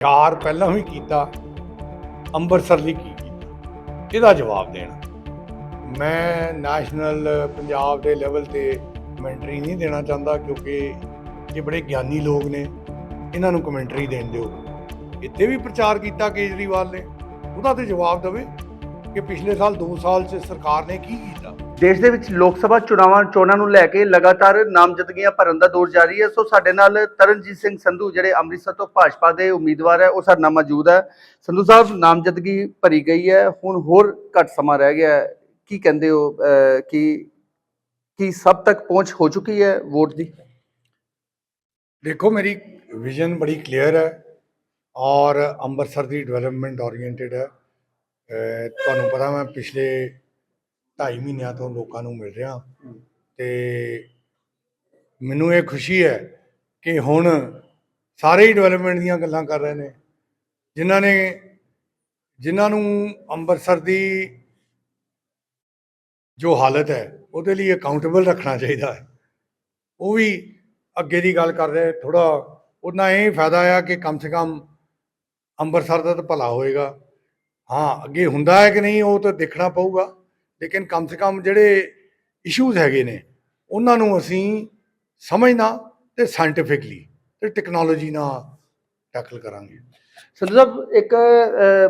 ਚਾਰ ਪਹਿਲਾਂ ਵੀ ਕੀਤਾ, ਅੰਮ੍ਰਿਤਸਰ ਲਈ ਕੀ ਕੀਤਾ? ਇਹਦਾ ਜਵਾਬ ਦੇਣਾ। ਮੈਂ ਨੈਸ਼ਨਲ ਪੰਜਾਬ ਦੇ ਲੈਵਲ ਤੇ ਕਮੈਂਟਰੀ ਨਹੀਂ ਦੇਣਾ ਚਾਹੁੰਦਾ ਕਿਉਂਕਿ ਇਹ ਬੜੇ ਗਿਆਨੀ ਲੋਕ ਨੇ, ਇਹਨਾਂ ਨੂੰ ਕਮੈਂਟਰੀ ਦੇਣ ਦਿਓ। ਇੱਥੇ ਵੀ ਪ੍ਰਚਾਰ ਕੀਤਾ ਕੇਜਰੀਵਾਲ ਨੇ, ਉਹਦਾ ਤੇ ਜਵਾਬ ਦੇਵੇ ਕਿ ਪਿਛਲੇ ਸਾਲ 2 ਸਾਲ 'ਚ ਸਰਕਾਰ ਨੇ ਕੀ ਕੀਤਾ? ਦੇਸ਼ ਦੇ ਵਿੱਚ ਲੋਕ ਸਭਾ ਚੁਣਾਵਾਂ ਚੋਣਾਂ ਨੂੰ ਲੈ ਕੇ ਲਗਾਤਾਰ ਨਾਮਜ਼ਦਗੀਆਂ ਭਰਨ ਦਾ ਦੌਰ ਜਾਰੀ ਹੈ। ਸੋ ਸਾਡੇ ਨਾਲ ਤਰਨਜੀਤ ਸਿੰਘ ਸੰਧੂ, ਜਿਹੜੇ ਅੰਮ੍ਰਿਤਸਰ ਤੋਂ ਭਾਜਪਾ ਦੇ ਉਮੀਦਵਾਰ ਹੈ, ਉਹ ਸਾਡੇ ਨਾਲ ਮੌਜੂਦ ਹੈ। ਸੰਧੂ ਸਾਹਿਬ, ਨਾਮਜ਼ਦਗੀ ਭਰੀ ਗਈ ਹੈ। ਹੁਣ ਹੋਰ ਘੱਟ ਸਮਾਂ ਰਹਿ ਗਿਆ ਹੈ। ਕੀ ਕਹਿੰਦੇ ਹੋ? ਕਿ ਕੀ ਸਭ ਤੱਕ ਪਹੁੰਚ ਹੋ ਚੁੱਕੀ ਹੈ ਵੋਟ ਦੀ? ਦੇਖੋ, ਮੇਰੀ ਵਿਜ਼ਨ ਬੜੀ ਕਲੀਅਰ ਹੈ ਔਰ ਅੰਮ੍ਰਿਤਸਰ ਦੀ ਡਿਵੈਲਪਮੈਂਟ ਓਰੀਐਂਟਡ ਹੈ। ਤੁਹਾਨੂੰ ਪਤਾ ਮੈਂ ਪਿਛਲੇ 2.5 ਮਹੀਨਿਆਂ ਤੋਂ ਲੋਕਾਂ ਨੂੰ ਮਿਲ ਰਿਹਾ। ਤੇ ਮੈਨੂੰ ਇਹ ਖੁਸ਼ੀ ਹੈ ਕਿ ਹੁਣ ਸਾਰੇ ਹੀ ਡਿਵੈਲਪਮੈਂਟ ਦੀਆਂ ਗੱਲਾਂ ਕਰ ਰਹੇ ਨੇ। ਜਿਨ੍ਹਾਂ ਨੇ ਜਿਨ੍ਹਾਂ ਨੂੰ ਅੰਮ੍ਰਿਤਸਰ ਦੀ ਜੋ ਹਾਲਤ ਹੈ ਉਹਦੇ ਲਈ ਅਕਾਊਂਟੇਬਲ ਰੱਖਣਾ ਚਾਹੀਦਾ ਹੈ। ਉਹ ਵੀ ਅੱਗੇ ਦੀ ਗੱਲ ਕਰ ਰਹੇ ਥੋੜਾ ਉਹਨਾਂ ਇਹ ਫਾਇਦਾ ਆ ਕਿ ਕਮ ਸੇ ਕਮ ਅੰਮ੍ਰਿਤਸਰ ਦਾ ਤਾਂ ਭਲਾ ਹੋਏਗਾ। ਹਾਂ ਅੱਗੇ ਹੁੰਦਾ ਹੈ ਕਿ ਨਹੀਂ ਉਹ ਤਾਂ ਦੇਖਣਾ ਪਊਗਾ। ਲੇਕਿਨ ਕਮ ਸੇ ਕਮ ਜਿਹੜੇ ਇਸ਼ੂਜ਼ ਹੈਗੇ ਨੇ, ਉਹਨਾਂ ਨੂੰ ਅਸੀਂ ਸਮਝਣਾ ਤੇ ਸਾਇੰਟੀਫਿਕਲੀ ਤੇ ਟੈਕਨੋਲੋਜੀ ਨਾਲ ਟੈਕਲ ਕਰਾਂਗੇ। ਸੰਧੂ ਸਾਹਿਬ, ਇੱਕ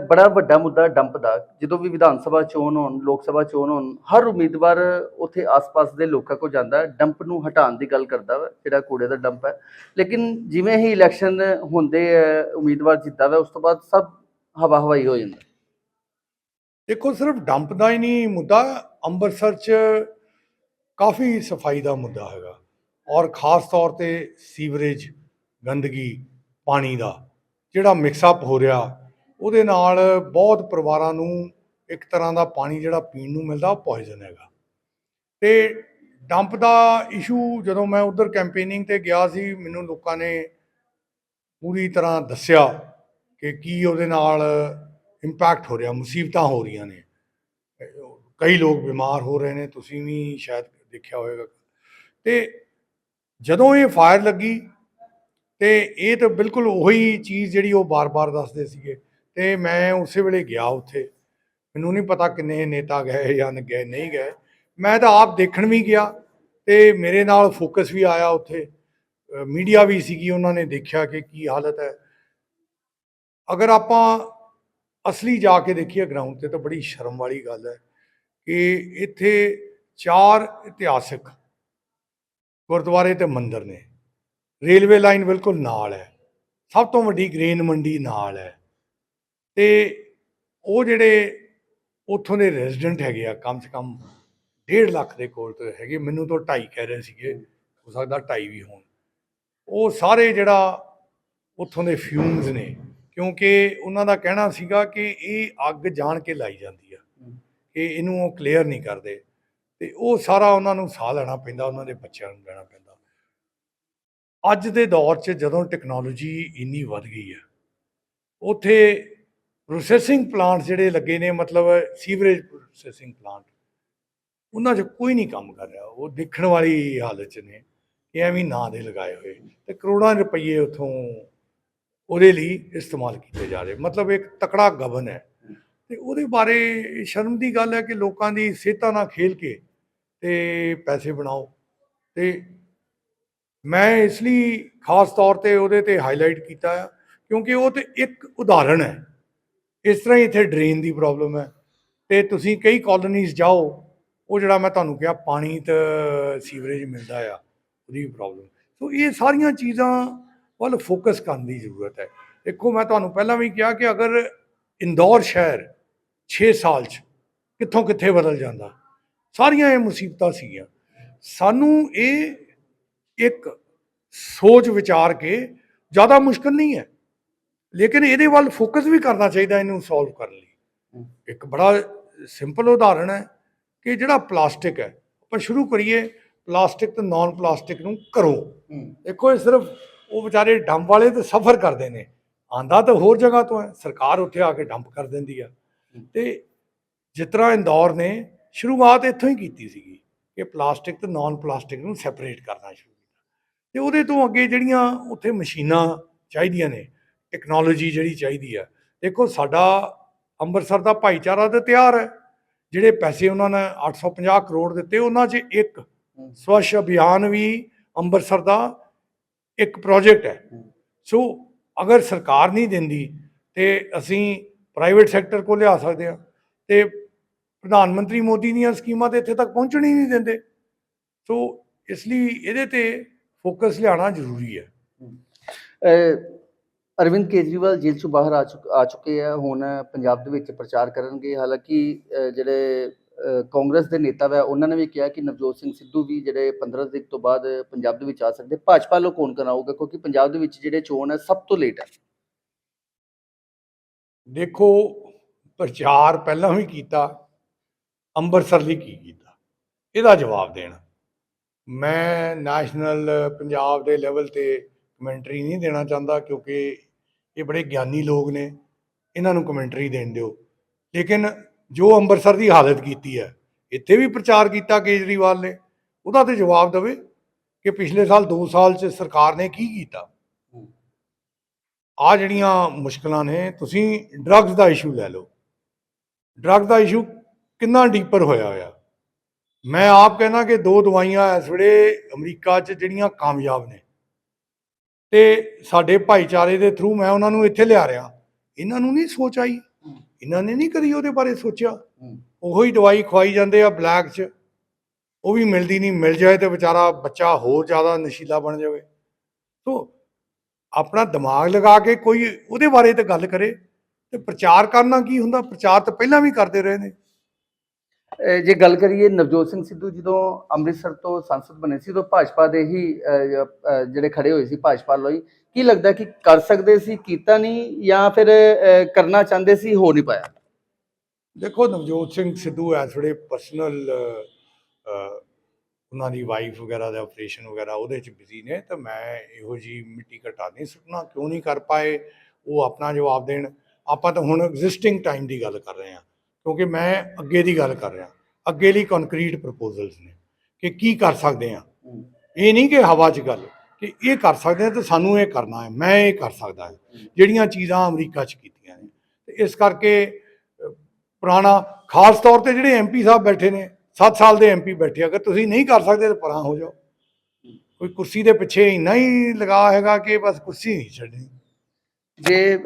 ਬੜਾ ਵੱਡਾ ਮੁੱਦਾ ਡੰਪ ਦਾ, ਜਦੋਂ ਵੀ ਵਿਧਾਨ ਸਭਾ ਚੋਣ ਹੋਣ, ਲੋਕ ਸਭਾ ਚੋਣ ਹੋਣ, ਹਰ ਉਮੀਦਵਾਰ ਉੱਥੇ ਆਸ-ਪਾਸ ਦੇ ਲੋਕਾਂ ਕੋਲ ਜਾਂਦਾ ਡੰਪ ਨੂੰ ਹਟਾਉਣ ਦੀ ਗੱਲ ਕਰਦਾ ਵਾ, ਜਿਹੜਾ ਕੂੜੇ ਦਾ ਡੰਪ ਹੈ। ਲੇਕਿਨ ਜਿਵੇਂ ਹੀ ਇਲੈਕਸ਼ਨ ਹੁੰਦੇ ਹੈ ਉਮੀਦਵਾਰ ਜਿੱਤਦਾ ਵਾ, ਉਸ ਤੋਂ ਬਾਅਦ ਸਭ ਹਵਾ ਹਵਾਈ ਹੋ ਜਾਂਦਾ। ਦੇਖੋ, ਸਿਰਫ ਡੰਪ ਦਾ ਹੀ ਨਹੀਂ, ਮੁੱਦਾ ਅੰਮ੍ਰਿਤਸਰ 'ਚ ਕਾਫੀ ਸਫ਼ਾਈ ਦਾ ਮੁੱਦਾ ਹੈਗਾ। ਔਰ ਖਾਸ ਤੌਰ ਤੇ ਸੀਵਰੇਜ, ਗੰਦਗੀ, ਪਾਣੀ ਦਾ, ਜਿਹੜਾ ਮਿਕਸ ਅਪ ਹੋ ਰਿਹਾ, ਉਹਦੇ ਨਾਲ ਬਹੁਤ ਪਰਿਵਾਰਾਂ ਨੂੰ ਇੱਕ ਤਰ੍ਹਾਂ ਦਾ ਪਾਣੀ ਜਿਹੜਾ ਪੀਣ ਨੂੰ ਮਿਲਦਾ, ਉਹ ਪੋਇਜ਼ਨ ਹੈਗਾ। ਤੇ ਡੰਪ ਦਾ ਇਸ਼ੂ ਜਦੋਂ ਮੈਂ ਉਧਰ ਕੈਂਪੇਨਿੰਗ ਤੇ ਗਿਆ ਸੀ, ਮੈਨੂੰ ਲੋਕਾਂ ਨੇ ਪੂਰੀ ਤਰ੍ਹਾਂ ਦੱਸਿਆ ਕਿ ਕੀ ਉਹਦੇ ਨਾਲ ਇੰਪੈਕਟ ਹੋ ਰਿਹਾ, ਮੁਸੀਬਤਾਂ ਹੋ ਰਹੀਆਂ ਨੇ। ਕਈ ਲੋਕ ਬਿਮਾਰ ਹੋ ਰਹੇ ਨੇ, ਤੁਸੀਂ ਵੀ ਸ਼ਾਇਦ ਦੇਖਿਆ ਹੋਵੇਗਾ। ਤੇ ਜਦੋਂ ਇਹ ਫਾਇਰ ਲੱਗੀ, ਤੇ ਇਹ ਤਾਂ ਬਿਲਕੁਲ ਉਹੀ ਚੀਜ਼ ਜਿਹੜੀ ਉਹ ਬਾਰ-ਬਾਰ ਦੱਸਦੇ ਸੀਗੇ। ਤੇ ਮੈਂ ਉਸੇ ਵੇਲੇ ਗਿਆ ਉੱਥੇ। ਮੈਨੂੰ ਨਹੀਂ ਪਤਾ ਕਿੰਨੇ ਨੇਤਾ ਗਏ ਜਾਂ ਗਏ, ਨਹੀਂ ਗਏ। ਮੈਂ ਤਾਂ ਆਪ ਦੇਖਣ ਵੀ ਗਿਆ ਤੇ ਮੇਰੇ ਨਾਲ ਫੋਕਸ ਵੀ ਆਇਆ ਉੱਥੇ। ਮੀਡੀਆ ਵੀ ਸੀਗੀ, ਉਹਨਾਂ ਨੇ ਦੇਖਿਆ ਕਿ ਕੀ ਹਾਲਤ ਹੈ। ਅਗਰ ਆਪਾਂ ਅਸਲੀ ਜਾ ਕੇ ਦੇਖੀਏ ਗਰਾਊਂਡ ਤੇ ਤਾਂ ਬੜੀ ਸ਼ਰਮ ਵਾਲੀ ਗੱਲ ਹੈ ਕਿ ਇੱਥੇ ਚਾਰ ਇਤਿਹਾਸਿਕ ਗੁਰਦੁਆਰੇ ਤੇ ਮੰਦਿਰ ਨੇ। ਰੇਲਵੇ ਲਾਈਨ ਬਿਲਕੁਲ ਨਾਲ ਹੈ। ਸਭ ਤੋਂ ਵੱਡੀ ਗ੍ਰੇਨ ਮੰਡੀ ਨਾਲ ਹੈ। ਤੇ ਉਹ ਜਿਹੜੇ ਉੱਥੋਂ ਦੇ ਰੈਜ਼ੀਡੈਂਟ ਹੈਗੇ ਆ, ਕਮ ਸੇ ਕਮ 1.5 ਲੱਖ ਦੇ ਕੋਲ ਤੇ ਹੈਗੇ। ਮੈਨੂੰ ਤਾਂ 2.5 ਕਹਿ ਰਹੇ ਸੀਗੇ, ਹੋ ਸਕਦਾ 2.5 ਵੀ ਹੋਣ। ਉਹ ਸਾਰੇ ਜਿਹੜਾ ਉੱਥੋਂ ਦੇ ਫਿਊਮਸ ਨੇ ਕਿਉਂਕਿ ਉਹਨਾਂ ਦਾ ਕਹਿਣਾ ਸੀਗਾ ਕਿ ਇਹ ਅੱਗ ਜਾਣ ਕੇ ਲਾਈ ਜਾਂਦੀ ਆ ਕਿ ਇਹਨੂੰ ਉਹ ਕਲੀਅਰ ਨਹੀਂ ਕਰਦੇ ਤੇ ਉਹ ਸਾਰਾ ਉਹਨਾਂ ਨੂੰ ਸਾਹ ਲੈਣਾ ਪੈਂਦਾ ਉਹਨਾਂ ਦੇ ਬੱਚਿਆਂ ਨੂੰ ਲੈਣਾ ਪੈਂਦਾ। ਅੱਜ ਦੇ ਦੌਰ 'ਚ ਜਦੋਂ ਟੈਕਨੋਲੋਜੀ ਇੰਨੀ ਵੱਧ ਗਈ ਹੈ ਉੱਥੇ ਪ੍ਰੋਸੈਸਿੰਗ ਪਲਾਂਟ ਜਿਹੜੇ ਲੱਗੇ ਨੇ ਮਤਲਬ ਸੀਵਰੇਜ ਪ੍ਰੋਸੈਸਿੰਗ ਪਲਾਂਟ ਉਹਨਾਂ 'ਚ ਕੋਈ ਨਹੀਂ ਕੰਮ ਕਰ ਰਿਹਾ। ਉਹ ਦੇਖਣ ਵਾਲੀ ਹਾਲਤ 'ਚ ਨੇ ਕਿ ਐਵੇਂ ਨਾਂ ਦੇ ਲਗਾਏ ਹੋਏ ਤੇ ਕਰੋੜਾਂ ਰੁਪਏ ਉਥੋਂ ਉਹਦੇ ਲਈ ਇਸਤੇਮਾਲ ਕੀਤੇ ਜਾ ਰਹੇ। ਮਤਲਬ ਇੱਕ ਤਕੜਾ ਗਬਨ ਹੈ। ਤੇ ਉਹਦੇ ਬਾਰੇ ਸ਼ਰਮ ਦੀ ਗੱਲ ਹੈ ਕਿ ਲੋਕਾਂ ਦੀ ਸਿਹਤਾਂ ਨਾਲ ਖੇਲ ਕੇ ਤੇ ਪੈਸੇ ਬਣਾਓ। ਤੇ ਮੈਂ ਇਸ ਲਈ ਖਾਸ ਤੌਰ ਤੇ ਉਹਦੇ ਤੇ ਹਾਈਲਾਈਟ ਕੀਤਾ ਆ, ਕਿਉਂਕਿ ਉਹ ਤੇ ਇੱਕ ਉਦਾਹਰਣ ਹੈ। ਇਸ ਤਰ੍ਹਾਂ ਹੀ ਇੱਥੇ ਡਰੇਨ ਦੀ ਪ੍ਰੋਬਲਮ ਹੈ। ਤੇ ਤੁਸੀਂ ਕਈ ਕਾਲੋਨੀਜ਼ ਜਾਓ, ਉਹ ਜਿਹੜਾ ਮੈਂ ਤੁਹਾਨੂੰ ਕਿਹਾ, ਪਾਣੀ ਤੇ ਸੀਵਰੇਜ ਮਿਲਦਾ ਆ, ਉਹਦੀ ਪ੍ਰੋਬਲਮ ਸੋ ਇਹ ਸਾਰੀਆਂ ਚੀਜ਼ਾਂ ਵੱਲ ਫੋਕਸ ਕਰਨ ਦੀ ਜ਼ਰੂਰਤ ਹੈ। ਦੇਖੋ ਮੈਂ ਤੁਹਾਨੂੰ ਪਹਿਲਾਂ ਵੀ ਕਿਹਾ ਕਿ ਅਗਰ ਇੰਦੌਰ ਸ਼ਹਿਰ 6 ਸਾਲ 'ਚ ਕਿੱਥੋਂ ਕਿੱਥੇ ਬਦਲ ਜਾਂਦਾ ਸਾਰੀਆਂ ਇਹ ਮੁਸੀਬਤਾਂ ਸੀਗੀਆਂ। ਸਾਨੂੰ ਇਹ ਇੱਕ ਸੋਚ ਵਿਚਾਰ ਕੇ ਜ਼ਿਆਦਾ ਮੁਸ਼ਕਲ ਨਹੀਂ ਹੈ ਲੇਕਿਨ ਇਹਦੇ ਵੱਲ ਫੋਕਸ ਵੀ ਕਰਨਾ ਚਾਹੀਦਾ ਇਹਨੂੰ ਸੋਲਵ ਕਰਨ ਲਈ। ਇੱਕ ਬੜਾ ਸਿੰਪਲ ਉਦਾਹਰਣ ਹੈ ਕਿ ਜਿਹੜਾ ਪਲਾਸਟਿਕ ਹੈ ਆਪਾਂ ਸ਼ੁਰੂ ਕਰੀਏ ਪਲਾਸਟਿਕ ਤੇ ਨਾਨ ਪਲਾਸਟਿਕ ਨੂੰ ਕਰੋ ਦੇਖੋ ਇਹ ਸਿਰਫ ਉਹ ਵਿਚਾਰੇ ਡੰਪ ਵਾਲੇ ਤੇ ਸਫਰ ਕਰਦੇ ਨੇ। ਆਂਦਾ ਤਾਂ ਹੋਰ ਜਗ੍ਹਾ ਤੋਂ ਹੈ ਸਰਕਾਰ ਉੱਥੇ ਆ ਕੇ ਡੰਪ ਕਰ ਦਿੰਦੀ ਆ। ਤੇ ਜਿਸ ਤਰ੍ਹਾਂ ਇੰਦੌਰ ਨੇ ਸ਼ੁਰੂਆਤ ਇੱਥੋਂ ਹੀ ਕੀਤੀ ਸੀਗੀ ਕਿ ਪਲਾਸਟਿਕ ਤੇ ਨਾਨ ਪਲਾਸਟਿਕ ਨੂੰ ਸੈਪਰੇਟ ਕਰਨਾ ਸ਼ੁਰੂ ਕੀਤਾ। ਤੇ ਉਹਦੇ ਤੋਂ ਅੱਗੇ ਜਿਹੜੀਆਂ ਉੱਥੇ ਮਸ਼ੀਨਾਂ ਚਾਹੀਦੀਆਂ ਨੇ ਟੈਕਨੋਲੋਜੀ ਜਿਹੜੀ ਚਾਹੀਦੀ ਹੈ ਦੇਖੋ ਸਾਡਾ ਅੰਮ੍ਰਿਤਸਰ ਦਾ ਭਾਈਚਾਰਾ ਤੇ ਤਿਆਰ ਹੈ। ਜਿਹੜੇ ਪੈਸੇ ਉਹਨਾਂ ਨੇ 850 ਕਰੋੜ ਦਿੱਤੇ ਉਹਨਾਂ 'ਚ ਇੱਕ ਸਵੱਛ ਅਭਿਆਨ ਵੀ ਅੰਮ੍ਰਿਤਸਰ ਦਾ ਇੱਕ ਪ੍ਰੋਜੈਕਟ ਹੈ। ਸੋ ਅਗਰ ਸਰਕਾਰ ਨਹੀਂ ਦਿੰਦੀ ਤੇ ਅਸੀਂ ਪ੍ਰਾਈਵੇਟ ਸੈਕਟਰ ਕੋਲ ਲਿਆ ਸਕਦੇ ਹਾਂ ਤੇ ਪ੍ਰਧਾਨ ਮੰਤਰੀ ਮੋਦੀ ਦੀਆਂ ਸਕੀਮਾਂ ਤੇ ਇੱਥੇ ਤੱਕ ਪਹੁੰਚਣ ਹੀ ਨਹੀਂ ਦਿੰਦੇ। ਸੋ ਇਸ ਲਈ ਇਹਦੇ ਤੇ ਫੋਕਸ ਲਿਆਉਣਾ ਜ਼ਰੂਰੀ ਹੈ। ਅਰਵਿੰਦ ਕੇਜਰੀਵਾਲ ਜੇਲ੍ਹ ਤੋਂ ਬਾਹਰ ਆ ਚੁੱਕ, ਆ ਚੁੱਕੇ ਆ। ਹੁਣ ਪੰਜਾਬ ਦੇ ਵਿੱਚ ਪ੍ਰਚਾਰ ਕਰਨਗੇ। ਹਾਲਾਂਕਿ ਜਿਹੜੇ ਕਾਂਗਰਸ ਦੇ ਨੇਤਾ ਵਾ, ਉਹਨਾਂ ਨੇ ਵੀ ਕਿਹਾ ਕਿ ਨਵਜੋਤ ਸਿੰਘ ਸਿੱਧੂ ਵੀ ਜਿਹੜੇ 15 ਤਰੀਕ ਤੋਂ ਬਾਅਦ ਪੰਜਾਬ ਦੇ ਵਿੱਚ ਆ ਸਕਦੇ, ਭਾਜਪਾ ਲੋ ਕੌਣ ਕਰਾਊਗਾ? ਕਿਉਂਕਿ ਪੰਜਾਬ ਦੇ ਵਿੱਚ ਜਿਹੜੇ ਚੋਣ ਹੈ, ਸਭ ਤੋਂ ਲੇਟ ਹੈ। ਦੇਖੋ, ਪ੍ਰਚਾਰ ਪਹਿਲਾਂ ਵੀ ਕੀਤਾ, ਅੰਮ੍ਰਿਤਸਰ ਲਈ ਕੀ ਕੀਤਾ? ਇਹਦਾ ਜਵਾਬ ਦੇਣਾ। ਮੈਂ ਨੈਸ਼ਨਲ ਪੰਜਾਬ ਦੇ ਲੈਵਲ ਤੇ ਕਮੈਂਟਰੀ ਨਹੀਂ ਦੇਣਾ ਚਾਹੁੰਦਾ, ਕਿਉਂਕਿ ਇਹ ਬੜੇ ਗਿਆਨੀ ਲੋਕ ਨੇ। ਇਹਨਾਂ ਨੂੰ ਕਮੈਂਟਰੀ ਦੇਣ ਦਿਓ। ਲੇਕਿਨ ਜੋ ਅੰਮ੍ਰਿਤਸਰ ਦੀ ਹਾਲਤ ਕੀਤੀ ਹੈ ਇੱਥੇ ਵੀ ਪ੍ਰਚਾਰ ਕੀਤਾ ਕੇਜਰੀਵਾਲ ਨੇ ਉਹਦਾ ਤੇ ਜਵਾਬ ਦੇਵੇ ਕਿ ਪਿਛਲੇ ਸਾਲ 2 ਸਾਲ ਚ ਸਰਕਾਰ ਨੇ ਕੀ ਕੀਤਾ? ਆ ਜਿਹੜੀਆਂ ਮੁਸ਼ਕਲਾਂ ਨੇ ਤੁਸੀਂ ਡਰੱਗਸ ਦਾ ਇਸ਼ੂ ਲੈ ਲਓ। ਡਰੱਗ ਦਾ ਇਸ਼ੂ ਕਿੰਨਾ ਡੀਪਰ ਹੋਇਆ ਹੋਇਆ? ਮੈਂ ਆਪ ਕਹਿੰਦਾ ਕਿ ਦੋ ਦਵਾਈਆਂ ਇਸ ਵੇਲੇ ਅਮਰੀਕਾ 'ਚ ਜਿਹੜੀਆਂ ਕਾਮਯਾਬ ਨੇ। ਤੇ ਸਾਡੇ ਭਾਈਚਾਰੇ ਦੇ ਥਰੂ ਮੈਂ ਉਹਨਾਂ ਨੂੰ ਇੱਥੇ ਲਿਆ ਰਿਹਾ। ਇਹਨਾਂ ਨੂੰ ਨਹੀਂ ਸੋਚ ਆਈ? ਇਹਨਾਂ ਨੇ ਨਹੀਂ ਕਦੀ ਉਹਦੇ ਬਾਰੇ ਸੋਚਿਆ? ਉਹੋ ਹੀ ਦਵਾਈ ਖਵਾਈ ਜਾਂਦੇ ਆ ਬਲੈਕ 'ਚ। ਉਹ ਵੀ ਮਿਲਦੀ ਨਹੀਂ ਮਿਲ ਜਾਏ ਤੇ ਵਿਚਾਰਾ ਬੱਚਾ ਹੋਰ ਜ਼ਿਆਦਾ ਨਸ਼ੀਲਾ ਬਣ ਜਾਵੇ। ਸੋ ਆਪਣਾ ਦਿਮਾਗ ਲਗਾ ਕੇ ਕੋਈ ਉਹਦੇ ਬਾਰੇ ਤੇ ਗੱਲ ਕਰੇ। ਤੇ ਪ੍ਰਚਾਰ ਕਰਨਾ ਕੀ ਹੁੰਦਾ? ਪ੍ਰਚਾਰ ਤਾਂ ਪਹਿਲਾਂ ਵੀ ਕਰਦੇ ਰਹੇ ਨੇ। ਜੇ ਗੱਲ ਕਰੀਏ ਨਵਜੋਤ ਸਿੰਘ ਸਿੱਧੂ ਜਦੋਂ ਅੰਮ੍ਰਿਤਸਰ ਤੋਂ ਸੰਸਦ ਬਣੇ ਸੀ, ਉਦੋਂ ਭਾਜਪਾ ਦੇ ਹੀ ਜਿਹੜੇ ਖੜੇ ਹੋਏ ਸੀ ਭਾਜਪਾ ਲਈ ਕੀ ਲੱਗਦਾ ਕਿ ਕਰ ਸਕਦੇ ਸੀ, ਕੀਤਾ ਨਹੀਂ ਜਾਂ ਫਿਰ ਕਰਨਾ ਚਾਹੁੰਦੇ ਸੀ, ਹੋ ਨਹੀਂ ਪਾਇਆ? ਦੇਖੋ, ਨਵਜੋਤ ਸਿੰਘ ਸਿੱਧੂ ਇਸ ਵੇਲੇ ਪਰਸਨਲ ਉਹਨਾਂ ਦੀ ਵਾਈਫ ਵਗੈਰਾ ਦਾ ਆਪਰੇਸ਼ਨ ਵਗੈਰਾ ਉਹਦੇ ਚ ਬਿਜ਼ੀ ਨੇ, ਤਾਂ ਮੈਂ ਇਹੋ ਜੀ ਮਿੱਟੀ ਘਟਾ ਨਹੀਂ ਸੁੱਟਣਾ ਕਿਉਂ ਨਹੀਂ ਕਰ ਪਾਏ, ਉਹ ਆਪਣਾ ਜਵਾਬ ਦੇਣ। ਆਪਾਂ ਤਾਂ ਹੁਣ ਐਗਜ਼ਿਸਟਿੰਗ ਟਾਈਮ ਦੀ ਗੱਲ ਕਰ ਰਹੇ ਹਾਂ। ਕਿਉਂਕਿ ਮੈਂ ਅੱਗੇ ਦੀ ਗੱਲ ਕਰ ਰਿਹਾ। ਅੱਗੇ ਲਈ ਕੰਕਰੀਟ ਪ੍ਰਪੋਜ਼ਲਸ ਨੇ ਕਿ ਕੀ ਕਰ ਸਕਦੇ ਹਾਂ। ਇਹ ਨਹੀਂ ਕਿ ਹਵਾ 'ਚ ਗੱਲ, ਕਿ ਇਹ ਕਰ ਸਕਦੇ ਹਾਂ ਤੇ ਸਾਨੂੰ ਇਹ ਕਰਨਾ ਹੈ, ਮੈਂ ਇਹ ਕਰ ਸਕਦਾ ਹਾਂ। ਜਿਹੜੀਆਂ ਚੀਜ਼ਾਂ ਅਮਰੀਕਾ 'ਚ ਕੀਤੀਆਂ ਨੇ। ਤੇ ਇਸ ਕਰਕੇ ਪੁਰਾਣਾ, ਖਾਸ ਤੌਰ ਤੇ ਜਿਹੜੇ ਐਮਪੀ ਸਾਹਿਬ ਬੈਠੇ ਨੇ 7 ਸਾਲ ਦੇ ਐਮਪੀ ਬੈਠੇ, ਅਗਰ ਤੁਸੀਂ ਨਹੀਂ ਕਰ ਸਕਦੇ ਤਾਂ ਪਰਾਂ ਹੋ ਜਾਓ। ਕੋਈ ਕੁਰਸੀ ਦੇ ਪਿੱਛੇ ਇੰਨਾ ਹੀ ਲਗਾ ਹੈਗਾ ਕਿ ਬਸ ਕੁਰਸੀ ਨਹੀਂ ਛੱਡਣੀ। ਜੇ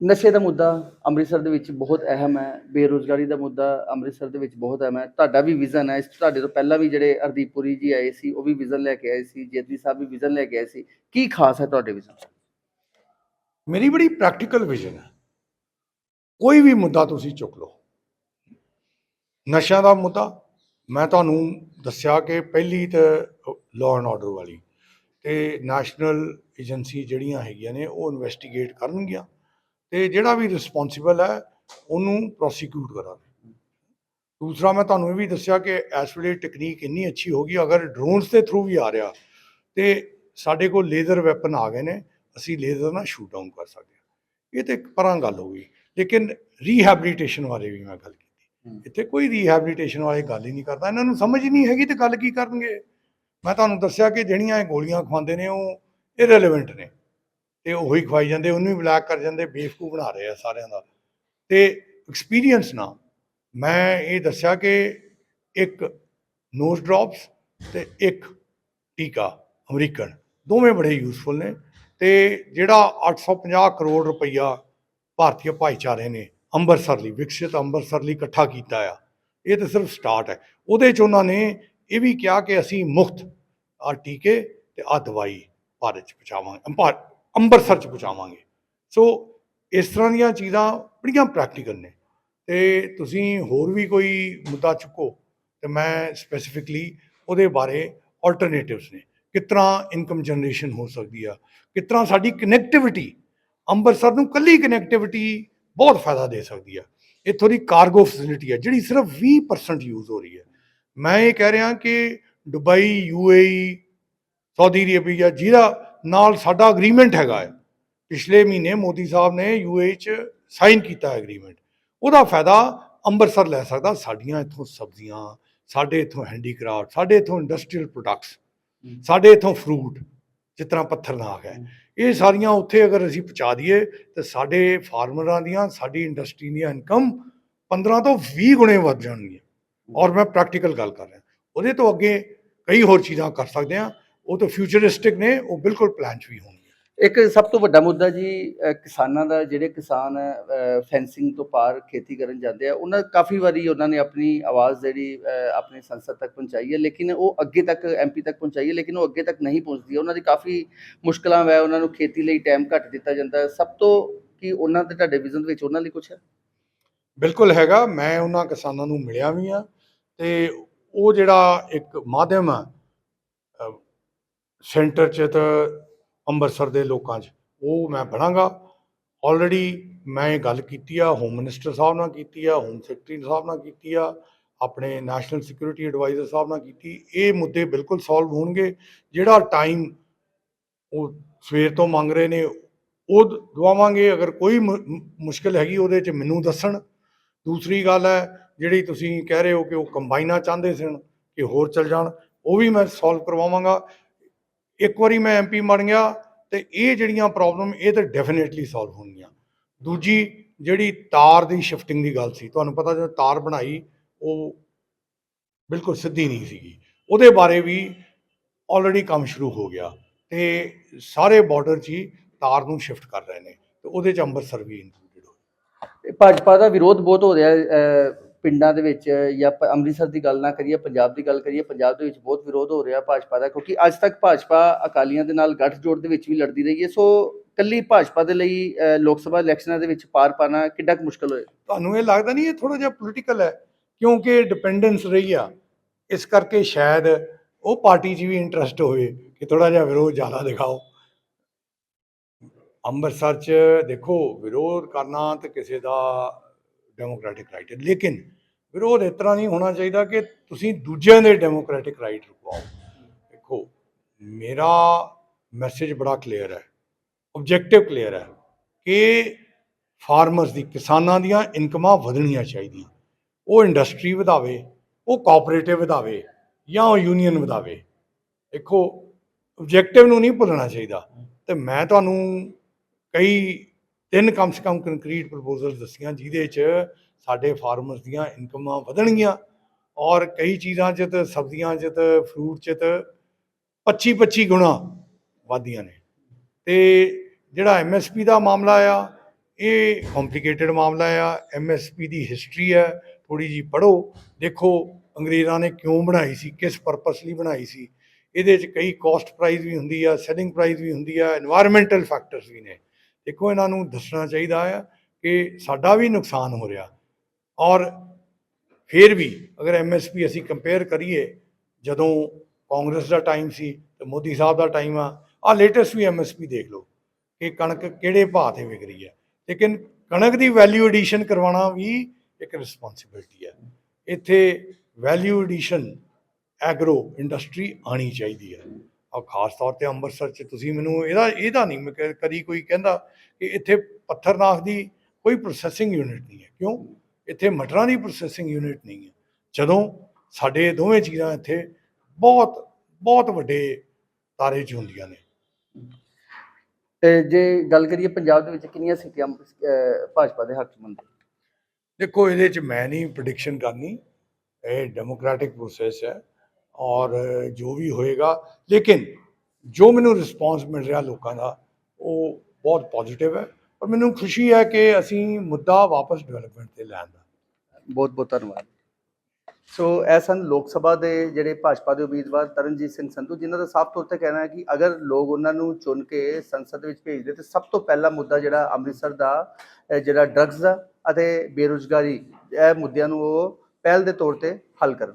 ਨਸ਼ੇ ਦਾ ਮੁੱਦਾ ਅੰਮ੍ਰਿਤਸਰ ਦੇ ਵਿੱਚ ਬਹੁਤ ਅਹਿਮ ਹੈ, ਬੇਰੋਜ਼ਗਾਰੀ ਦਾ ਮੁੱਦਾ ਅੰਮ੍ਰਿਤਸਰ ਦੇ ਵਿੱਚ ਬਹੁਤ ਅਹਿਮ ਹੈ। ਤੁਹਾਡਾ ਵੀ ਵਿਜ਼ਨ ਹੈ, ਇਸ ਤੁਹਾਡੇ ਤੋਂ ਪਹਿਲਾਂ ਵੀ ਜਿਹੜੇ ਹਰਦੀਪ ਪੁਰੀ ਜੀ ਆਏ ਸੀ, ਉਹ ਵੀ ਵਿਜ਼ਨ ਲੈ ਕੇ ਆਏ ਸੀ, ਜੇਤਲੀ ਸਾਹਿਬ ਵੀ ਵਿਜ਼ਨ ਲੈ ਕੇ ਆਏ ਸੀ। ਕੀ ਖਾਸ ਹੈ ਤੁਹਾਡੇ ਵਿਜ਼ਨ ਮੇਰੀ ਬੜੀ ਪ੍ਰੈਕਟੀਕਲ ਵਿਜ਼ਨ ਹੈ। ਕੋਈ ਵੀ ਮੁੱਦਾ ਤੁਸੀਂ ਚੁੱਕ ਲਓ। ਨਸ਼ਿਆਂ ਦਾ ਮੁੱਦਾ, ਮੈਂ ਤੁਹਾਨੂੰ ਦੱਸਿਆ ਕਿ ਪਹਿਲੀ ਤਾਂ ਲਾਅ ਐਂਡ ਆਰਡਰ ਵਾਲੀ ਤੇ ਨੈਸ਼ਨਲ ਏਜੰਸੀ ਜਿਹੜੀਆਂ ਹੈਗੀਆਂ ਨੇ, ਉਹ ਇਨਵੈਸਟੀਗੇਟ ਕਰਨਗੀਆਂ। ਤੇ ਜਿਹੜਾ ਵੀ ਰਿਸਪੌਂਸਿਬਲ ਹੈ ਉਹਨੂੰ ਪ੍ਰੋਸੀਕਿਊਟ ਕਰਾਂਗੇ। ਦੂਸਰਾ ਮੈਂ ਤੁਹਾਨੂੰ ਇਹ ਵੀ ਦੱਸਿਆ ਕਿ ਇਸ ਵੇਲੇ ਟੈਕਨੀਕ ਇੰਨੀ ਅੱਛੀ ਹੋ ਗਈ ਅਗਰ ਡਰੋਨਸ ਦੇ ਥਰੂ ਵੀ ਆ ਰਿਹਾ ਤੇ ਸਾਡੇ ਕੋਲ ਲੇਜ਼ਰ ਵੈਪਨ ਆ ਗਏ ਨੇ ਅਸੀਂ ਲੇਜ਼ਰ ਨਾਲ ਸ਼ੂਟ ਡਾਊਨ ਕਰ ਸਕਦੇ ਹਾਂ। ਇਹ ਤੇ ਇੱਕ ਪਰਾਂ ਗੱਲ ਹੋ ਗਈ ਲੇਕਿਨ ਰੀਹੈਬਿਲਿਟੇਸ਼ਨ ਬਾਰੇ ਵੀ ਮੈਂ ਗੱਲ ਕੀਤੀ। ਇੱਥੇ ਕੋਈ ਰੀਹੈਬਿਲਿਟੇਸ਼ਨ ਵਾਲੀ ਗੱਲ ਹੀ ਨਹੀਂ ਕਰਦਾ ਇਹਨਾਂ ਨੂੰ ਸਮਝ ਹੀ ਨਹੀਂ ਹੈਗੀ ਤੇ ਗੱਲ ਕੀ ਕਰਨਗੇ। ਮੈਂ ਤੁਹਾਨੂੰ ਦੱਸਿਆ ਕਿ ਜਿਹੜੀਆਂ ਇਹ ਗੋਲੀਆਂ ਖਵਾਉਂਦੇ ਨੇ ਉਹ ਇਰੈਲੇਵੈਂਟ ਨੇ। ਤੇ ਉਹੀ ਖਵਾਈ ਜਾਂਦੇ, ਉਹਨੂੰ ਹੀ ਬਲੈਕ ਕਰ ਜਾਂਦੇ, ਬੇਵਕੂਫ ਬਣਾ ਰਹੇ ਆ ਸਾਰਿਆਂ ਦਾ। ਤੇ ਐਕਸਪੀਰੀਅੰਸ ਨਾ ਮੈਂ ਇਹ ਦੱਸਿਆ ਕਿ ਇੱਕ ਨੋਜ਼ ਡ੍ਰੌਪਸ ਤੇ ਇੱਕ ਟੀਕਾ ਅਮਰੀਕਨ, ਦੋਵੇਂ ਬੜੇ ਯੂਸਫੁਲ ਨੇ ਤੇ ਜਿਹੜਾ 850 ਕਰੋੜ ਰੁਪਈਆ ਭਾਰਤੀ ਭਾਈਚਾਰੇ ਨੇ ਅੰਮ੍ਰਿਤਸਰ ਲਈ ਵਿਕਸਿਤ ਅੰਮ੍ਰਿਤਸਰ ਲਈ ਇਕੱਠਾ ਕੀਤਾ ਆ, ਇਹ ਤਾਂ ਸਿਰਫ ਸਟਾਰਟ ਹੈ। ਉਹਦੇ ਚ ਉਹਨਾਂ ਨੇ ਇਹ ਵੀ ਕਿਹਾ ਕਿ ਅਸੀਂ ਮੁਫਤ ਆ ਟੀਕੇ ਤੇ ਆ ਦਵਾਈ ਭਾਰਤ ਚ ਪਹੁੰਚਾਵਾਂਗੇ ਅੰਪਾ- ਅੰਮ੍ਰਿਤਸਰ ਚ ਪਹੁੰਚਾਵਾਂਗੇ। ਸੋ ਇਸ ਤਰ੍ਹਾਂ ਦੀਆਂ ਚੀਜ਼ਾਂ ਬੜੀਆਂ ਪ੍ਰੈਕਟੀਕਲ ਨੇ। ਤੇ ਤੁਸੀਂ ਹੋਰ ਵੀ ਕੋਈ ਮੁੱਦਾ ਚੁੱਕੋ, ਤੇ ਮੈਂ ਸਪੈਸੀਫਿਕਲੀ ਉਹਦੇ ਬਾਰੇ ਆਲਟਰਨੇਟਿਵਸ ਨੇ। ਕਿਸ ਤਰ੍ਹਾਂ ਇਨਕਮ ਜਨਰੇਸ਼ਨ ਹੋ ਸਕਦੀ ਆ ਕਿਸ ਤਰ੍ਹਾਂ ਸਾਡੀ ਕਨੈਕਟੀਵਿਟੀ ਅੰਮ੍ਰਿਤਸਰ ਨੂੰ ਕੱਲੀ ਕਨੈਕਟੀਵਿਟੀ ਬਹੁਤ ਫਾਇਦਾ ਦੇ ਸਕਦੀ ਆ। ਇੱਥੋਂ ਦੀ ਕਾਰਗੋ ਫੈਸਿਲਿਟੀ ਆ, ਜਿਹੜੀ ਸਿਰਫ 20% ਯੂਜ਼ ਹੋ ਰਹੀ ਹੈ ਮੈਂ ਇਹ ਕਹਿ ਰਿਹਾ ਕਿ ਦੁਬਈ ਯੂਏਈ ਸਾਊਦੀ ਅਰੇਬੀਆ ਜਿਹਦਾ ਨਾਲ ਸਾਡਾ ਅਗਰੀਮੈਂਟ ਹੈਗਾ ਹੈ ਪਿਛਲੇ ਮਹੀਨੇ ਮੋਦੀ ਸਾਹਿਬ ਨੇ ਯੂਏਈ ਚ ਸਾਈਨ ਕੀਤਾ ਐਗਰੀਮੈਂਟ ਉਹਦਾ ਫਾਇਦਾ ਅੰਮ੍ਰਿਤਸਰ ਲੈ ਸਕਦਾ ਸਾਡੀਆਂ ਇੱਥੋਂ ਸਬਜ਼ੀਆਂ ਸਾਡੇ ਇੱਥੋਂ ਹੈਂਡੀਕ੍ਰਾਫਟ ਸਾਡੇ ਇੱਥੋਂ ਇੰਡਸਟਰੀਅਲ ਪ੍ਰੋਡਕਟਸ ਸਾਡੇ ਇੱਥੋਂ ਫਰੂਟ ਜਿਸ ਤਰ੍ਹਾਂ ਪੱਥਰ ਨਾਗ ਹੈ। ਇਹ ਸਾਰੀਆਂ ਉੱਥੇ ਅਗਰ ਅਸੀਂ ਪਹੁੰਚਾ ਦਈਏ ਤੇ ਸਾਡੇ ਫਾਰਮਰਾਂ ਦੀਆਂ ਸਾਡੀ ਇੰਡਸਟਰੀ ਦੀਆਂ ਇਨਕਮ 15 ਤੋਂ 20 ਗੁਣੇ ਵੱਧ ਜਾਣਗੀਆਂ। ਔਰ ਮੈਂ ਪ੍ਰੈਕਟੀਕਲ ਗੱਲ ਕਰ ਰਿਹਾ। ਉਹਦੇ ਤੋਂ ਅੱਗੇ ਕਈ ਹੋਰ ਚੀਜ਼ਾਂ ਕਰ ਸਕਦੇ ਹਾਂ। ਉਹ ਤਾਂ ਫਿਊਚਰਿਸਟਿਕ ਨੇ ਉਹ ਬਿਲਕੁਲ ਪਲਾਨ 'ਚ ਵੀ ਹੋਣਗੇ। ਇੱਕ ਸਭ ਤੋਂ ਵੱਡਾ ਮੁੱਦਾ ਜੀ ਕਿਸਾਨਾਂ ਦਾ ਜਿਹੜੇ ਕਿਸਾਨ ਫੈਂਸਿੰਗ ਤੋਂ ਪਾਰ ਖੇਤੀ ਕਰਨ ਜਾਂਦੇ ਆ ਉਹਨਾਂ ਕਾਫੀ ਵਾਰੀ ਉਹਨਾਂ ਨੇ ਆਪਣੀ ਆਵਾਜ਼ ਜਿਹੜੀ ਆਪਣੀ ਸੰਸਦ ਤੱਕ ਪਹੁੰਚਾਈ ਹੈ ਲੇਕਿਨ ਉਹ ਅੱਗੇ ਤੱਕ ਐਮਪੀ ਤੱਕ ਪਹੁੰਚਾਈ ਹੈ ਲੇਕਿਨ ਉਹ ਅੱਗੇ ਤੱਕ ਨਹੀਂ ਪਹੁੰਚਦੀ ਉਹਨਾਂ ਦੀ ਕਾਫੀ ਮੁਸ਼ਕਲਾਂ ਵੈ ਉਹਨਾਂ ਨੂੰ ਖੇਤੀ ਲਈ ਟਾਈਮ ਘੱਟ ਦਿੱਤਾ ਜਾਂਦਾ ਸਭ ਤੋਂ ਕੀ ਉਹਨਾਂ ਦੇ ਤੁਹਾਡੇ ਵਿਜ਼ਨ ਦੇ ਵਿੱਚ ਉਹਨਾਂ ਲਈ ਕੁਝ ਹੈ? ਬਿਲਕੁਲ ਹੈਗਾ ਮੈਂ ਉਹਨਾਂ ਕਿਸਾਨਾਂ ਨੂੰ ਮਿਲਿਆ ਵੀ ਆ ਤੇ ਉਹ ਜਿਹੜਾ ਇੱਕ ਮਾਧਿਅਮ ਆ ਸੈਂਟਰ 'ਚ ਤੇ ਅੰਮ੍ਰਿਤਸਰ ਦੇ ਲੋਕਾਂ 'ਚ। ਉਹ ਮੈਂ ਬਣਾਂਗਾ। ਆਲਰੇਡੀ ਮੈਂ ਇਹ ਗੱਲ ਕੀਤੀ ਆ ਹੋਮ ਮਿਨਿਸਟਰ ਸਾਹਿਬ ਨਾਲ ਕੀਤੀ ਆ ਹੋਮ ਸੈਕਟਰੀ ਸਾਹਿਬ ਨਾਲ ਕੀਤੀ ਆ, ਆਪਣੇ ਨੈਸ਼ਨਲ ਸਿਕਿਉਰਿਟੀ ਐਡਵਾਈਜ਼ਰ ਸਾਹਿਬ ਨਾਲ ਕੀਤੀ। ਇਹ ਮੁੱਦੇ ਬਿਲਕੁਲ ਸੋਲਵ ਹੋਣਗੇ। ਜਿਹੜਾ ਟਾਈਮ ਉਹ ਸਵੇਰ ਤੋਂ ਮੰਗ ਰਹੇ ਨੇ, ਉਹ ਦਵਾਵਾਂਗੇ। ਅਗਰ ਕੋਈ ਮੁ- ਮੁ- ਮੁਸ਼ਕਲ ਹੈਗੀ ਉਹਦੇ 'ਚ ਮੈਨੂੰ ਦੱਸਣ। ਦੂਸਰੀ ਗੱਲ ਹੈ, ਜਿਹੜੀ ਤੁਸੀਂ ਕਹਿ ਰਹੇ ਹੋ ਕਿ ਉਹ ਕੰਬਾਈਨਾਂ ਚਾਹੁੰਦੇ ਸਨ, ਕਿ ਹੋਰ ਚੱਲ ਜਾਣ, ਉਹ ਵੀ ਮੈਂ ਸੋਲਵ ਕਰਵਾਵਾਂਗਾ। ਇੱਕ ਵਾਰੀ ਮੈਂ ਐਮਪੀ ਬਣ ਗਿਆ ਤੇ ਇਹ ਜਿਹੜੀਆਂ ਪ੍ਰੋਬਲਮ ਇਹ ਤਾਂ ਡੈਫੀਨਿਟਲੀ ਸੋਲਵ ਹੋਣਗੀਆਂ। ਦੂਜੀ, ਜਿਹੜੀ ਤਾਰ ਦੀ ਸ਼ਿਫਟਿੰਗ ਦੀ ਗੱਲ ਸੀ, ਤੁਹਾਨੂੰ ਪਤਾ ਜਦੋਂ ਤਾਰ ਬਣਾਈ, ਉਹ ਬਿਲਕੁਲ ਸਿੱਧੀ ਨਹੀਂ ਸੀਗੀ। ਉਹਦੇ ਬਾਰੇ ਵੀ ਆਲਰੇਡੀ ਕੰਮ ਸ਼ੁਰੂ ਹੋ ਗਿਆ ਤੇ ਸਾਰੇ ਬਾਰਡਰ 'ਚ ਹੀ ਤਾਰ ਨੂੰ ਸ਼ਿਫਟ ਕਰ ਰਹੇ ਨੇ ਤੇ ਉਹਦੇ 'ਚ ਅੰਮ੍ਰਿਤਸਰ ਵੀ ਇਨਕਲੂਡਡ ਹੋ ਭਾਜਪਾ ਦਾ ਵਿਰੋਧ ਬਹੁਤ ਹੋ ਰਿਹਾ ਪਿੰਡਾਂ ਦੇ ਵਿੱਚ ਜਾਂ ਪ- ਅੰਮ੍ਰਿਤਸਰ ਦੀ ਗੱਲ ਨਾ ਕਰੀਏ ਪੰਜਾਬ ਦੀ ਗੱਲ ਕਰੀਏ ਪੰਜਾਬ ਦੇ ਵਿੱਚ ਬਹੁਤ ਵਿਰੋਧ ਹੋ ਰਿਹਾ ਭਾਜਪਾ ਦਾ ਕਿਉਂਕਿ ਅੱਜ ਤੱਕ ਭਾਜਪਾ ਅਕਾਲੀਆਂ ਦੇ ਨਾਲ ਗੱਠਜੋੜ ਦੇ ਵਿੱਚ ਵੀ ਲੜਦੀ ਰਹੀ ਹੈ। ਸੋ ਕੱਲੀ ਭਾਜਪਾ ਦੇ ਲਈ ਅਹ, ਲੋਕ ਸਭਾ ਇਲੈਕਸ਼ਨਾਂ ਦੇ ਵਿੱਚ ਪਾਰ ਪਾਣਾ ਕਿੰਨਾ ਕੁ ਮੁਸ਼ਕਲ ਹੋਏ ਤੁਹਾਨੂੰ ਇਹ ਲੱਗਦਾ ਨਹੀਂ ਇਹ ਥੋੜਾ ਜਿਹਾ ਪੋਲੀਟੀਕਲ ਹੈ? ਕਿਉਂਕਿ ਡਿਪੈਂਡੈਂਸ ਰਹੀ ਆ। ਇਸ ਕਰਕੇ ਸ਼ਾਇਦ ਉਹ ਪਾਰਟੀ 'ਚ ਵੀ ਇੰਟਰਸਟ ਹੋਵੇ ਕਿ ਥੋੜਾ ਜਿਹਾ ਵਿਰੋਧ ਜ਼ਿਆਦਾ ਦਿਖਾਓ। ਅੰਮ੍ਰਿਤਸਰ 'ਚ ਦੇਖੋ ਵਿਰੋਧ ਕਰਨਾ ਤੇ ਕਿਸੇ ਦਾ ਡੈਮੋਕ੍ਰੈਟਿਕ ਰਾਈਟ ਹੈ। ਲੇਕਿਨ ਵਿਰੋਧ ਇਸ ਤਰ੍ਹਾਂ ਨਹੀਂ ਹੋਣਾ ਚਾਹੀਦਾ ਕਿ ਤੁਸੀਂ ਦੂਜਿਆਂ ਦੇ ਡੈਮੋਕ੍ਰੈਟਿਕ ਰਾਈਟ ਰੁਕਵਾਓ ਦੇਖੋ, ਮੇਰਾ ਮੈਸੇਜ ਬੜਾ ਕਲੀਅਰ ਹੈ ਆਬਜੈਕਟਿਵ ਕਲੀਅਰ ਹੈ ਕਿ ਫਾਰਮਰਸ ਦੀ, ਕਿਸਾਨਾਂ ਦੀਆਂ ਇਨਕਮਾਂ ਵਧਣੀਆਂ ਚਾਹੀਦੀਆਂ। ਉਹ ਇੰਡਸਟਰੀ ਵਧਾਵੇ, ਉਹ ਕੋਆਪਰੇਟਿਵ ਵਧਾਵੇ ਜਾਂ ਉਹ ਯੂਨੀਅਨ ਵਧਾਵੇ। ਦੇਖੋ ਆਬਜੈਕਟਿਵ ਨੂੰ ਨਹੀਂ ਭੁੱਲਣਾ ਚਾਹੀਦਾ। ਤੇ ਮੈਂ ਤੁਹਾਨੂੰ ਕਈ ਤਿੰਨ ਕਮ ਸੇ ਕਮ ਕੰਕਰੀਟ ਪ੍ਰਪੋਜ਼ਲ ਦੱਸੀਆਂ, ਜਿਹਦੇ 'ਚ ਸਾਡੇ ਫਾਰਮਰਸ ਦੀਆਂ ਇਨਕਮਾਂ ਵਧਣਗੀਆਂ ਔਰ ਕਈ ਚੀਜ਼ਾਂ 'ਚ ਤੇ ਸਬਜ਼ੀਆਂ 'ਚ ਤੇ ਫਰੂਟ 'ਚ ਤੇ 25-25 ਗੁਣਾ ਵਧੀਆਂ ਨੇ। ਤੇ ਜਿਹੜਾ ਐਮਐਸਪੀ ਦਾ ਮਾਮਲਾ ਆ, ਇਹ ਕੰਪਲਿਕੇਟਡ ਮਾਮਲਾ ਆ ਐਮਐਸਪੀ ਦੀ ਹਿਸਟਰੀ ਹੈ ਥੋੜੀ ਜੀ ਪੜੋ ਦੇਖੋ ਅੰਗਰੇਜ਼ਾਂ ਨੇ ਕਿਉਂ ਬਣਾਈ ਸੀ, ਕਿਸ ਪਰਪਸ ਲਈ ਬਣਾਈ ਸੀ। ਇਹਦੇ 'ਚ ਕਈ ਕੋਸਟ ਪ੍ਰਾਈਸ ਵੀ ਹੁੰਦੀ ਆ ਸੈਲਿੰਗ ਪ੍ਰਾਈਸ ਵੀ ਹੁੰਦੀ ਆ এনवायरमेंटल ਫੈਕਟਰਸ ਵੀ ਨੇ। ਦੇਖੋ ਇਹਨਾਂ ਨੂੰ ਦੱਸਣਾ ਚਾਹੀਦਾ ਆ ਕਿ ਸਾਡਾ ਵੀ ਨੁਕਸਾਨ ਹੋ ਰਿਹਾ। ਔਰ ਫਿਰ ਵੀ ਅਗਰ ਐਮਐਸਪੀ ਅਸੀਂ ਕੰਪੇਅਰ ਕਰੀਏ, ਜਦੋਂ ਕਾਂਗਰਸ ਦਾ ਟਾਈਮ ਸੀ ਤੇ ਮੋਦੀ ਸਾਹਿਬ ਦਾ ਟਾਈਮ ਆ ਆ ਲੇਟੈਸਟ ਵੀ ਐਮਐਸਪੀ ਦੇਖ ਲਓ ਕਿ ਕਣਕ ਕਿਹੜੇ ਭਾਅ ਤੇ ਵਿਕ ਰਹੀ ਹੈ ਲੇਕਿਨ ਕਣਕ ਦੀ ਵੈਲਿਊ ਐਡੀਸ਼ਨ ਕਰਵਾਉਣਾ ਵੀ ਇੱਕ ਰਿਸਪੌਂਸਿਬਿਲਟੀ ਹੈ ਇੱਥੇ ਵੈਲਿਊ ਐਡੀਸ਼ਨ ਐਗਰੋ ਇੰਡਸਟਰੀ ਆਣੀ ਚਾਹੀਦੀ ਹੈ ਔਰ ਖਾਸ ਤੌਰ ਤੇ ਅੰਮ੍ਰਿਤਸਰ 'ਚ ਤੁਸੀਂ ਮੈਨੂੰ ਇਹਦਾ ਇਹਦਾ ਨਹੀਂ ਕਦੀ ਕੋਈ ਕਹਿੰਦਾ ਕਿ ਇੱਥੇ ਪੱਥਰਨਾਖ ਦੀ ਕੋਈ ਪ੍ਰੋਸੈਸਿੰਗ ਯੂਨਿਟ ਨਹੀਂ ਹੈ। ਕਿਉਂ? ਇੱਥੇ ਮਟਰਾਂ ਦੀ ਪ੍ਰੋਸੈਸਿੰਗ ਯੂਨਿਟ ਨਹੀਂ ਹੈ। ਜਦੋਂ ਸਾਡੇ ਦੋਵੇਂ ਚੀਜ਼ਾਂ ਇੱਥੇ ਬਹੁਤ ਬਹੁਤ ਵੱਡੇ ਤਾਰੇ 'ਚ ਹੁੰਦੀਆਂ ਨੇ। ਤੇ ਜੇ ਗੱਲ ਕਰੀਏ ਪੰਜਾਬ ਦੇ ਵਿੱਚ ਕਿੰਨੀਆਂ ਸੀਟਾਂ ਭਾਜਪਾ ਦੇ ਹੱਕ ਚ ਮੰਨਦੇ ਦੇਖੋ ਇਹਦੇ 'ਚ ਮੈਂ ਨਹੀਂ ਪ੍ਰੈਡਿਕਸ਼ਨ ਕਰਨੀ। ਇਹ ਡੈਮੋਕ੍ਰੈਟਿਕ ਪ੍ਰੋਸੈਸ ਹੈ। ਔਰ ਜੋ ਵੀ ਹੋਏਗਾ। ਲੇਕਿਨ ਜੋ ਮੈਨੂੰ ਰਿਸਪਾਂਸ ਮਿਲ ਰਿਹਾ ਲੋਕਾਂ ਦਾ, ਉਹ ਬਹੁਤ ਪੋਜ਼ਿਟਿਵ ਹੈ। ਔਰ ਮੈਨੂੰ ਖੁਸ਼ੀ ਹੈ ਕਿ ਅਸੀਂ ਮੁੱਦਾ ਵਾਪਸ ਡਿਵੈਲਪਮੈਂਟ ਤੇ ਲੈਣ ਦਾ। ਬਹੁਤ ਬਹੁਤ ਧੰਨਵਾਦ। ਸੋ ਇਹ ਸਨ ਲੋਕ ਸਭਾ ਦੇ ਜਿਹੜੇ ਭਾਜਪਾ ਦੇ ਉਮੀਦਵਾਰ ਤਰਨਜੀਤ ਸਿੰਘ ਸੰਧੂ, ਜਿਨ੍ਹਾਂ ਦਾ ਸਾਫ਼ ਤੌਰ ਤੇ ਕਹਿਣਾ ਹੈ ਕਿ ਅਗਰ ਲੋਕ ਉਹਨਾਂ ਨੂੰ ਚੁਣ ਕੇ ਸੰਸਦ ਵਿੱਚ ਭੇਜਦੇ ਤੇ ਸਭ ਤੋਂ ਪਹਿਲਾ ਮੁੱਦਾ ਜਿਹੜਾ ਅੰਮ੍ਰਿਤਸਰ ਦਾ ਜਿਹੜਾ ਡਰੱਗਸ ਦਾ ਅਤੇ ਬੇਰੁਜ਼ਗਾਰੀ, ਇਹ ਮੁੱਦਿਆਂ ਨੂੰ ਉਹ ਪਹਿਲ ਦੇ ਤੌਰ ਤੇ ਹੱਲ ਕਰਨ।